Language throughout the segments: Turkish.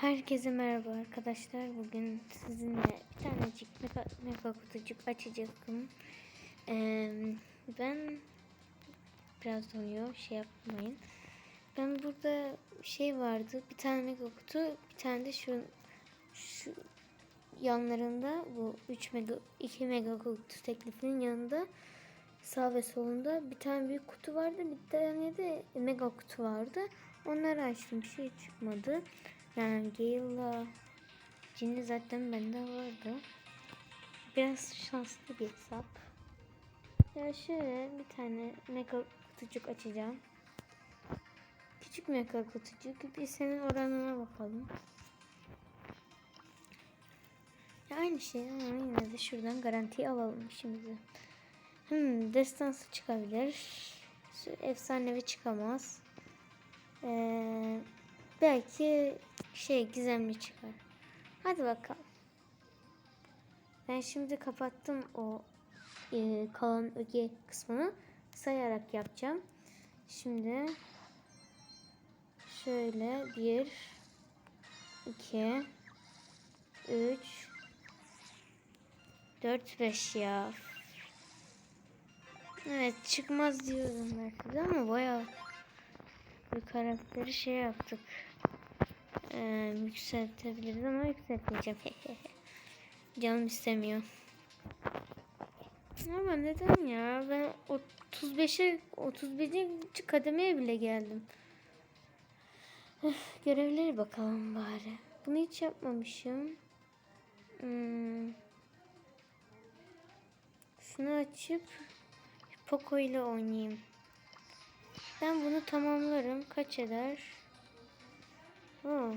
Herkese merhaba arkadaşlar. Bugün sizinle bir tanecik mega, mega kutucuk açacaktım. Ee, ben biraz donuyor. Şey yapmayın. Ben burada şey vardı. Bir tane mega kutu, bir tane de şu şu yanlarında bu 3 mega 2 mega kutu teklifinin yanında sağ ve solunda bir tane büyük kutu vardı. Bir tane de mega kutu vardı. Onları açtım. Bir şey çıkmadı. Yani Gale'la Cinli zaten bende vardı. Biraz şanslı bir hesap. Ya şöyle bir tane mega kutucuk açacağım. Küçük mega kutucuk. Bir senin oranına bakalım. Ya aynı şey ama yine de şuradan garantiyi alalım şimdi. Hmm, destansı çıkabilir. Efsanevi çıkamaz. Ee, belki şey gizemli çıkar. Hadi bakalım. Ben şimdi kapattım o e, kalan öge kısmını sayarak yapacağım. Şimdi şöyle bir iki üç dört beş ya. Evet çıkmaz diyorum belki de ama bayağı bir karakteri şey yaptık. Ee, yükseltebiliriz ama yükseltmeyeceğim. Canım istemiyor. Ama neden ya? Ben 35'e 35. kademeye bile geldim. Öf, görevleri bakalım bari. Bunu hiç yapmamışım. Hmm. Şunu açıp Poco ile oynayayım. Ben bunu tamamlarım. Kaç eder? Oo.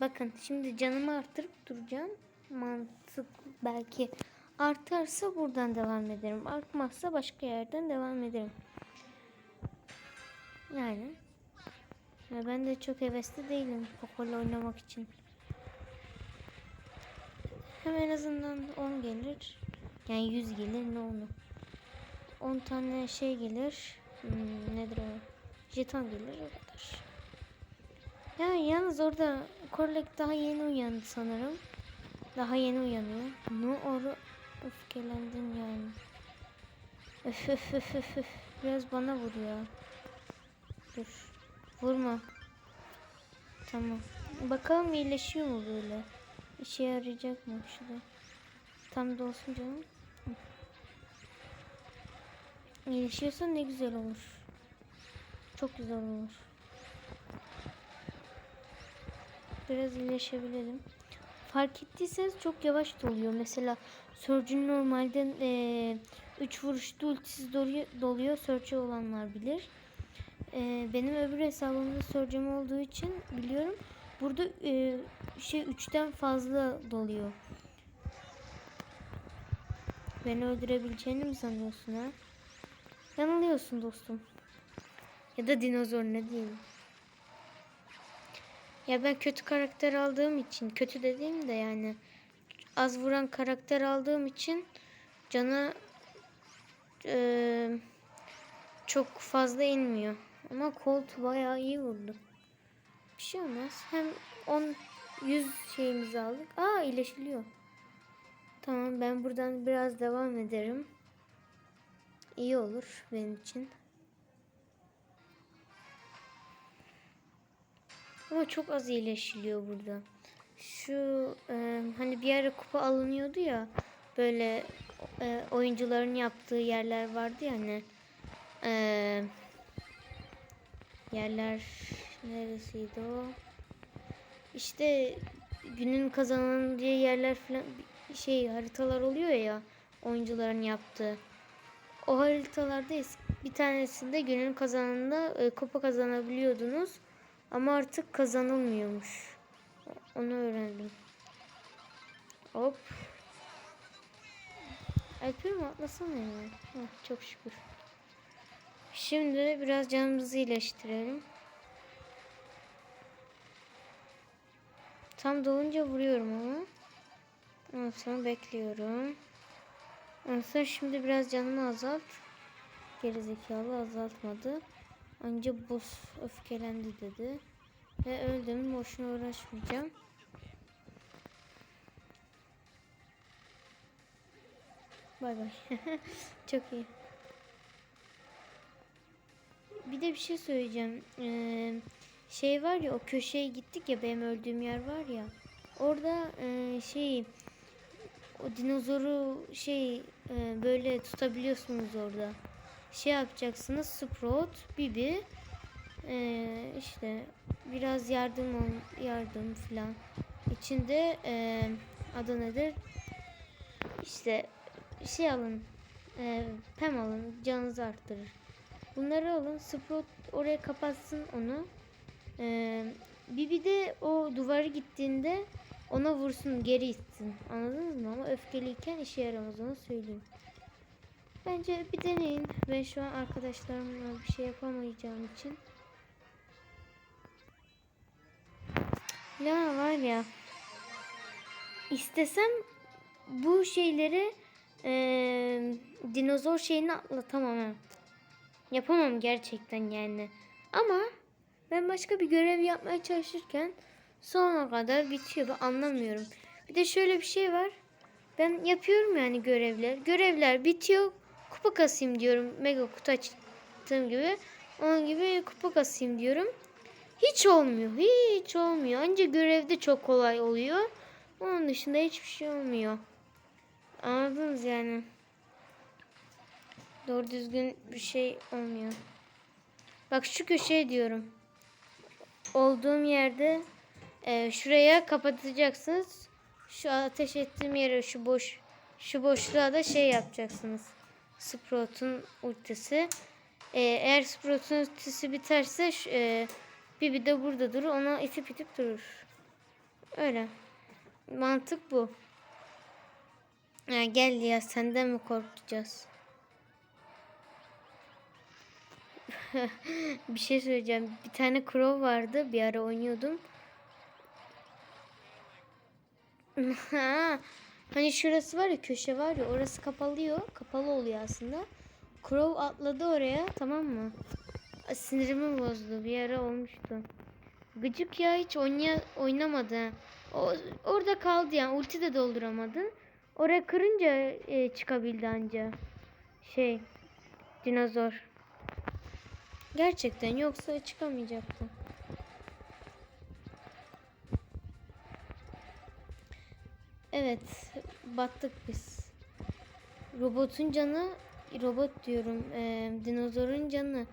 Bakın şimdi canımı arttırıp duracağım. Mantık belki artarsa buradan devam ederim. Artmazsa başka yerden devam ederim. Yani ya ben de çok hevesli değilim Poco'yla oynamak için. Hem en azından 10 gelir. Yani 100 gelir ne onu. 10 tane şey gelir. Hmm, nedir o? Jeton gelir o kadar. Ya yalnız orada Korlek daha yeni uyandı sanırım. Daha yeni uyanıyor. Ne oru öfkelendin yani. Öf öf öf öf öf. Biraz bana vur ya. Dur. Vurma. Tamam. Bakalım iyileşiyor mu böyle? İşe yarayacak mı şurada? Tam da olsun canım. İyileşiyorsa ne güzel olur. Çok güzel olur. Biraz iyileşebilirim. Fark ettiyseniz çok yavaş doluyor. Mesela Surge'ün normalde 3 e, vuruşta ultisiz doluyor, doluyor. Surge olanlar bilir. E, benim öbür hesabımda Surge'm olduğu için biliyorum. Burada e, şey 3'ten fazla doluyor. Beni öldürebileceğini mi sanıyorsun ha? Yanılıyorsun dostum. Ya da dinozor ne diyeyim. Ya ben kötü karakter aldığım için, kötü dediğim de yani az vuran karakter aldığım için cana e, çok fazla inmiyor. Ama Colt bayağı iyi vurdu. Bir şey olmaz. Hem 10 100 şeyimizi aldık. Aa iyileşiliyor. Tamam ben buradan biraz devam ederim. İyi olur benim için. Ama çok az iyileşiliyor burada. Şu e, hani bir ara kupa alınıyordu ya böyle e, oyuncuların yaptığı yerler vardı ya hani e, yerler neresiydi o? İşte günün kazanıldığı yerler falan şey haritalar oluyor ya oyuncuların yaptığı. O haritalarda bir tanesinde günün kazanında e, kupa kazanabiliyordunuz. Ama artık kazanılmıyormuş. Onu öğrendim. Hop. Alper'im atlasana ya. Heh, çok şükür. Şimdi biraz canımızı iyileştirelim. Tam dolunca vuruyorum ama. Ondan sonra bekliyorum. Ondan sonra şimdi biraz canımı azalt. Gerizekalı azaltmadı. Anca boss öfkelendi dedi. Ve öldüm. Boşuna uğraşmayacağım. Bay bay. Çok iyi. Bir de bir şey söyleyeceğim. Ee, şey var ya o köşeye gittik ya benim öldüğüm yer var ya. Orada e, şey o dinozoru şey e, böyle tutabiliyorsunuz orada. Şey yapacaksınız Sprout, Bibi e, işte biraz yardım yardım falan. İçinde e, adı nedir? İşte şey alın. E, pem alın. Canınızı arttırır. Bunları alın. Sprout oraya kapatsın onu. E, Bibi de o duvarı gittiğinde ona vursun geri itsin. Anladınız mı? Ama öfkeliyken işe yaramaz onu söyleyeyim. Bence bir deneyin. Ben şu an arkadaşlarımla bir şey yapamayacağım için. Ya var ya. İstesem bu şeyleri eee, dinozor şeyini atlatamam. Yapamam gerçekten yani. Ama ben başka bir görev yapmaya çalışırken sonuna kadar bitiyor. Ben anlamıyorum. Bir de şöyle bir şey var. Ben yapıyorum yani görevler. Görevler bitiyor. Kupa kasayım diyorum. Mega kutu açtığım gibi. Onun gibi kupa kasayım diyorum. Hiç olmuyor. Hiç olmuyor. Ancak görevde çok kolay oluyor. Onun dışında hiçbir şey olmuyor. Anladınız yani. Doğru düzgün bir şey olmuyor. Bak şu köşeye diyorum. Olduğum yerde e, şuraya kapatacaksınız. Şu ateş ettiğim yere şu boş şu boşluğa da şey yapacaksınız. Sprout'un ultisi. E, eğer Sprout'un ultisi biterse e, Bibi de burada durur. Ona itip itip durur. Öyle. Mantık bu. Ha, gel ya senden mi korkacağız? bir şey söyleyeceğim. Bir tane Crow vardı. Bir ara oynuyordum. Ha, hani şurası var ya köşe var ya orası kapalıyor. Kapalı oluyor aslında. Crow atladı oraya tamam mı? Sinirimi bozdu. Bir ara olmuştu. Gıcık ya hiç oynaya, oynamadı. O, orada kaldı yani. Ulti de dolduramadı. Oraya kırınca e, çıkabildi anca. Şey. Dinozor. Gerçekten yoksa çıkamayacaktı. Evet, battık biz. Robotun canı, robot diyorum, e, dinozorun canı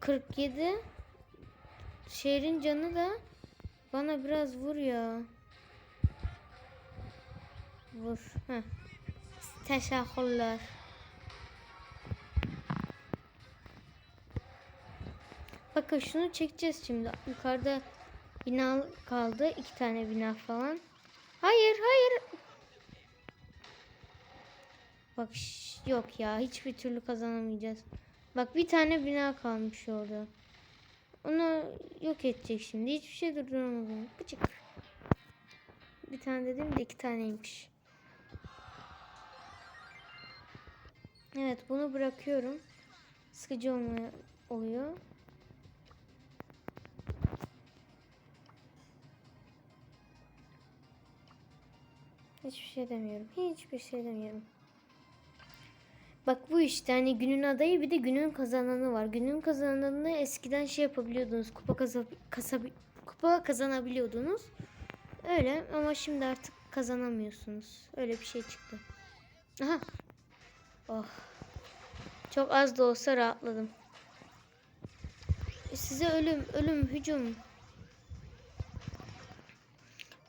47. Şehrin canı da bana biraz vur ya. Vur. Heh. Teşekkürler. Bakın şunu çekeceğiz şimdi. Yukarıda bina kaldı. iki tane bina falan. Hayır hayır. Bak yok ya hiçbir türlü kazanamayacağız. Bak bir tane bina kalmış orada. Onu yok edecek şimdi. Hiçbir şey durduramadım. Bıcık. Bir tane dedim de iki taneymiş. Evet bunu bırakıyorum. Sıkıcı olmaya oluyor. Hiçbir şey demiyorum. Hiçbir şey demiyorum. Bak bu işte hani günün adayı bir de günün kazananı var. Günün kazananını eskiden şey yapabiliyordunuz. Kupa kaza, kasa- kupa kazanabiliyordunuz. Öyle ama şimdi artık kazanamıyorsunuz. Öyle bir şey çıktı. Aha. Oh. Çok az da olsa rahatladım. Size ölüm, ölüm, hücum.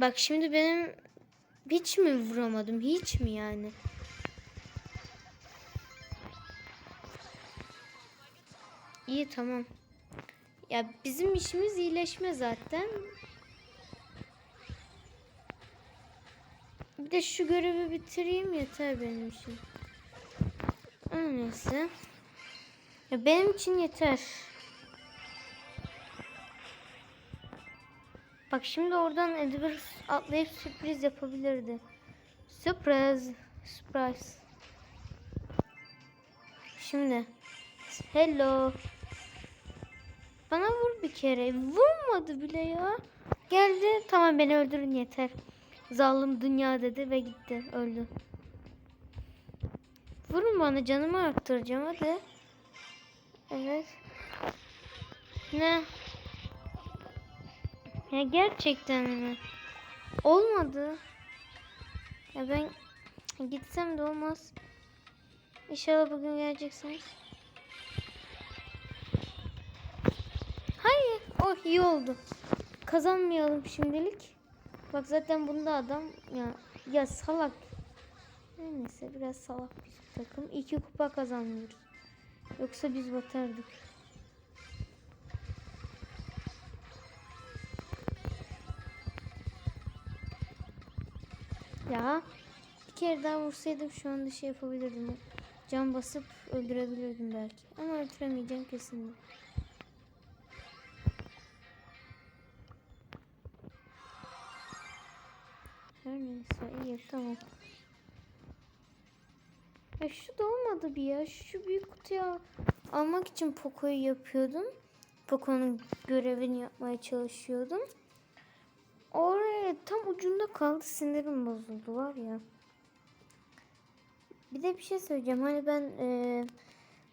Bak şimdi benim hiç mi vuramadım? Hiç mi yani? İyi tamam. Ya bizim işimiz iyileşme zaten. Bir de şu görevi bitireyim yeter benim için. Neyse. Ya benim için yeter. Bak şimdi oradan Edward atlayıp sürpriz yapabilirdi. Sürpriz. Surprise. Şimdi. Hello. bana vur bir kere. Vurmadı bile ya. Geldi. Tamam beni öldürün yeter. Zalim dünya dedi ve gitti. Öldü. Vurun bana canımı arttıracağım hadi. Evet. Ne? Ya gerçekten mi? Olmadı. Ya ben gitsem de olmaz. İnşallah bugün geleceksiniz. Hayır. Oh iyi oldu. Kazanmayalım şimdilik. Bak zaten bunda adam ya ya salak. Neyse biraz salak bir takım. İki kupa kazanmıyoruz. Yoksa biz batardık. Ya bir kere daha vursaydım şu anda şey yapabilirdim. Can basıp öldürebilirdim belki. Ama öldüremeyeceğim kesin. Her neyse iyi tamam. Ya şu da olmadı bir ya. Şu büyük kutuyu almak için Poco'yu yapıyordum. Poco'nun görevini yapmaya çalışıyordum. Oraya tam ucunda kaldı sinirim bozuldu var ya. Bir de bir şey söyleyeceğim. Hani ben e,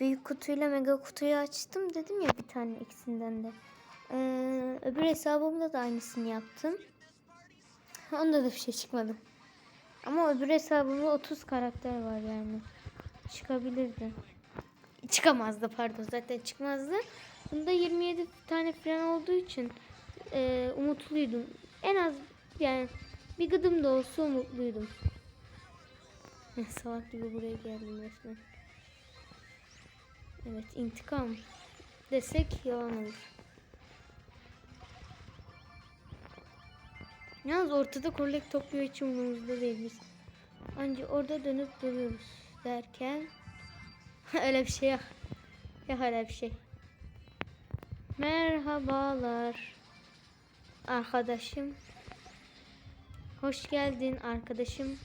büyük kutuyla mega kutuyu açtım dedim ya bir tane ikisinden de. E, öbür hesabımda da aynısını yaptım. Onda da bir şey çıkmadı. Ama öbür hesabımda 30 karakter var yani. Çıkabilirdi. Çıkamazdı pardon zaten çıkmazdı. Bunda 27 tane falan olduğu için e, umutluydum. En az yani bir gıdım da olsa umutluydum. Salak gibi buraya geldim resmen. Evet intikam desek yalan olur. Yalnız ortada korlek topluyor hiç umurumuzda değil biz. Anca orada dönüp duruyoruz derken öyle bir şey yok. Yok öyle bir şey. Merhabalar. Arkadaşım. Hoş geldin arkadaşım.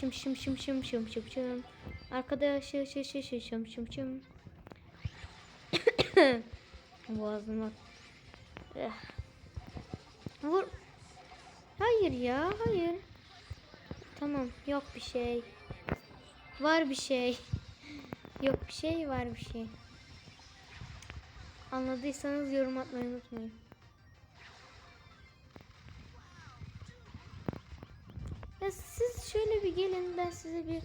Şım şım şım şım şım şım şım. Arkadaşı şım şım şım şım şım şım. Boğazıma. Eh. Vur. Hayır ya, hayır. Tamam, yok bir şey. Var bir şey. Yok bir şey, var bir şey. Anladıysanız yorum atmayı unutmayın. Şöyle bir gelin ben size bir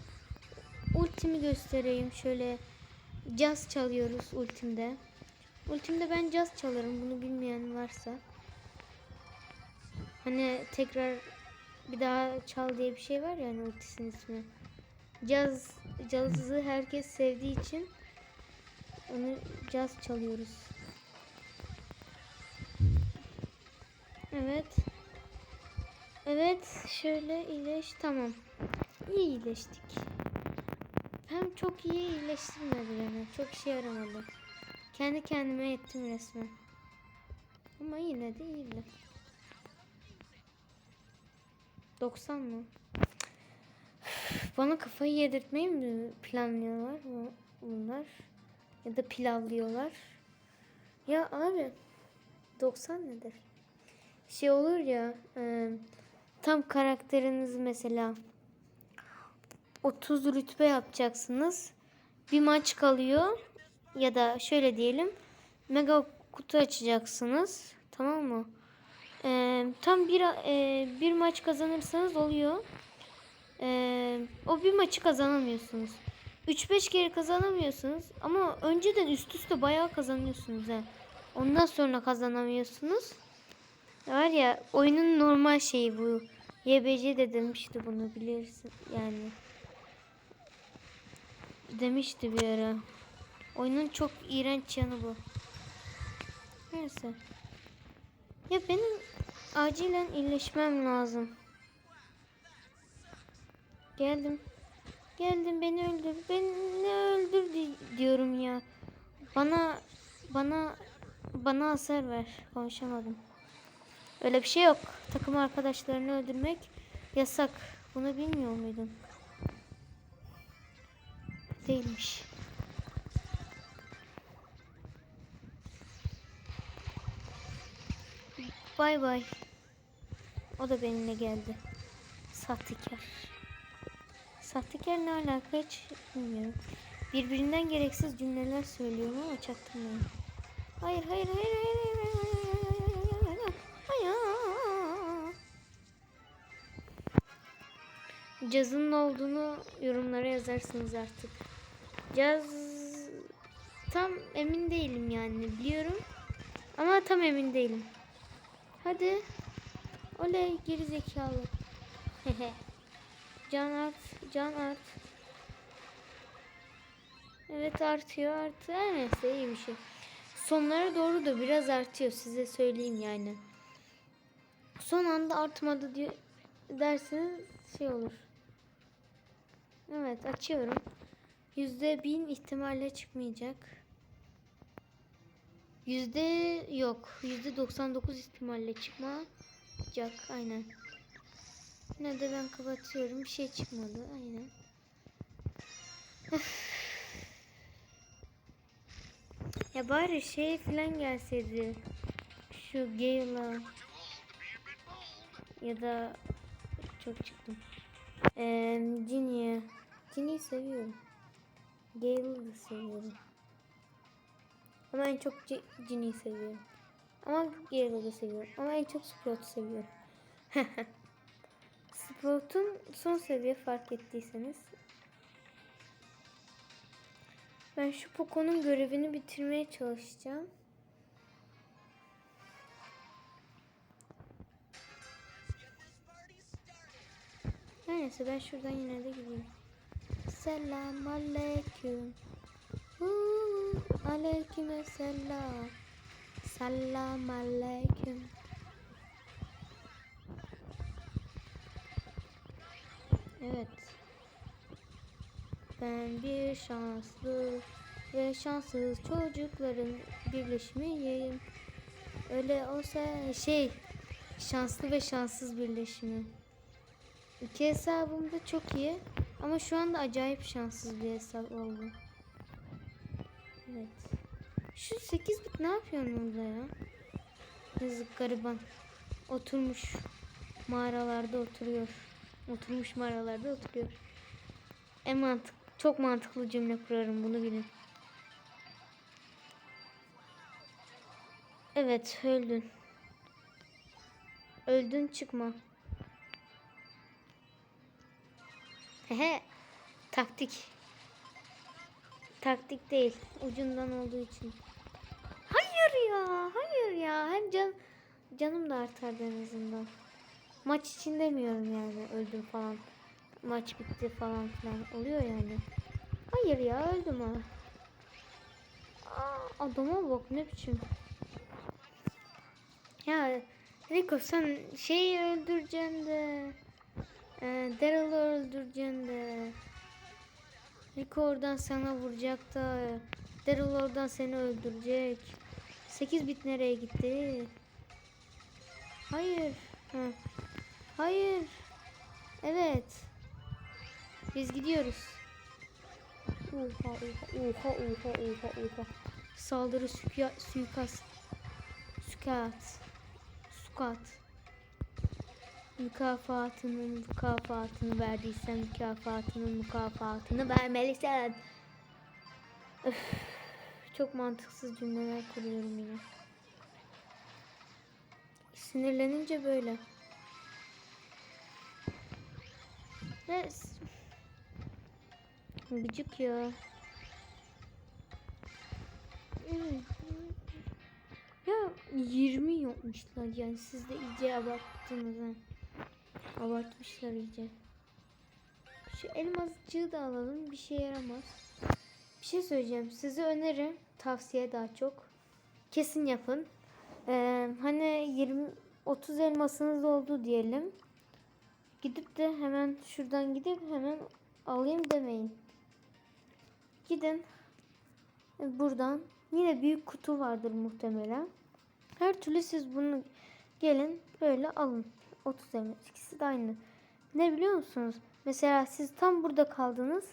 ultimi göstereyim. Şöyle caz çalıyoruz ultimde. Ultimde ben caz çalarım bunu bilmeyen varsa. Hani tekrar bir daha çal diye bir şey var ya hani ultisinin ismi. Caz, cazı herkes sevdiği için onu caz çalıyoruz. Evet. Evet şöyle iyileş tamam. İyi iyileştik. Hem çok iyi iyileştirmedi beni. Çok işe yaramadı. Kendi kendime yettim resmen. Ama yine de iyiydi. 90 mı? Bana kafayı yedirtmeyi mi planlıyorlar bu- bunlar? Ya da pilavlıyorlar? Ya abi 90 nedir? Şey olur ya e, tam karakteriniz mesela 30 rütbe yapacaksınız. Bir maç kalıyor ya da şöyle diyelim mega kutu açacaksınız. Tamam mı? Ee, tam bir e, bir maç kazanırsanız oluyor. Ee, o bir maçı kazanamıyorsunuz. 3-5 kere kazanamıyorsunuz ama önceden üst üste bayağı kazanıyorsunuz he. Ondan sonra kazanamıyorsunuz. Var ya oyunun normal şeyi bu. YBC de demişti bunu bilirsin yani. Demişti bir ara. Oyunun çok iğrenç yanı bu. Neyse. Ya benim acilen iyileşmem lazım. Geldim. Geldim beni öldür. Beni öldür di- diyorum ya. Bana bana bana hasar ver. Konuşamadım. Öyle bir şey yok. Takım arkadaşlarını öldürmek yasak. Bunu bilmiyor muydun? Değilmiş. Bay bay. O da benimle geldi. Sahtekar. Sahtekar ne alaka hiç bilmiyorum. Birbirinden gereksiz cümleler söylüyorum ama çaktırmayın. Hayır hayır hayır hayır hayır hayır. hayır. Cazın ne olduğunu yorumlara yazarsınız artık. Caz tam emin değilim yani biliyorum ama tam emin değilim. Hadi. Oley geri zekalı. can art, can art. Evet artıyor artıyor. Her neyse iyi bir şey. Sonlara doğru da biraz artıyor size söyleyeyim yani. Son anda artmadı diye derseniz şey olur. Evet açıyorum. Yüzde bin ihtimalle çıkmayacak. Yüzde yok. Yüzde 99 ihtimalle çıkmayacak. Aynen. Yine de ben kapatıyorum. Bir şey çıkmadı. Aynen. Ya bari şey falan gelseydi. Şu Gale'a. Ya da çok çıktım. Eee Ginny'e. Ginny'yi seviyorum. Gale'ı da seviyorum. Ama en çok Ginny'yi seviyorum. Ama Gale'ı da seviyorum. Ama en çok Sprout'u seviyorum. Sprout'un son seviye fark ettiyseniz. Ben şu Poco'nun görevini bitirmeye çalışacağım. Neyse ben şuradan yine de gideyim. Selam aleyküm. Huu, Aleyküm selam. Selam aleyküm. Evet. Ben bir şanslı ve şanssız çocukların birleşimiyim. Öyle olsa şey şanslı ve şanssız birleşimi. İki hesabım da çok iyi ama şu anda acayip şanssız bir hesap oldu. Evet. Şu 8 bit ne yapıyorsun orada ya? Yazık gariban. Oturmuş mağaralarda oturuyor. Oturmuş mağaralarda oturuyor. En mantık, çok mantıklı cümle kurarım bunu bilin. Evet öldün. Öldün çıkma. Hehe. Taktik. Taktik değil. Ucundan olduğu için. Hayır ya. Hayır ya. Hem can canım da artardı en azından. Maç için demiyorum yani. Öldüm falan. Maç bitti falan filan. Oluyor yani. Hayır ya öldüm ha. Aa, adama bak ne biçim. Ya Rico sen şeyi öldüreceksin de. E, Daryl'ı öldüreceksin. Rico oradan sana vuracak da. Daryl oradan seni öldürecek. 8 bit nereye gitti? Hayır. Ha. Hayır. Evet. Biz gidiyoruz. Oha oha oha oha oha oha. Saldırı suya, suikast. Sukat. Sukat. Mükafatının mükafatını verdiysen mükafatının mükafatını vermelisin. Öf, çok mantıksız cümleler kuruyorum yine. Sinirlenince böyle. Yes. Gıcık ya. Ya 20 yapmışlar yani siz de iyice abarttınız ha. Abartmışlar iyice. Şu elmascığı da alalım bir şey yaramaz. Bir şey söyleyeceğim size öneri tavsiye daha çok. Kesin yapın. Ee, hani 20 30 elmasınız oldu diyelim. Gidip de hemen şuradan gidip hemen alayım demeyin. Gidin buradan yine büyük kutu vardır muhtemelen. Her türlü siz bunu gelin böyle alın. 30 Eylül. İkisi de aynı. Ne biliyor musunuz? Mesela siz tam burada kaldınız.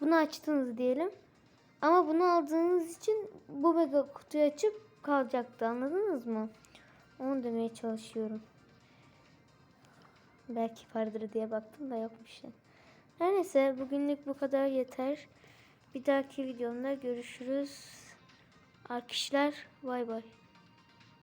Bunu açtınız diyelim. Ama bunu aldığınız için bu mega kutuyu açıp kalacaktı. Anladınız mı? Onu demeye çalışıyorum. Belki vardır diye baktım da yokmuş. Şey. Her neyse bugünlük bu kadar yeter. Bir dahaki videomda görüşürüz. Arkadaşlar bay bay.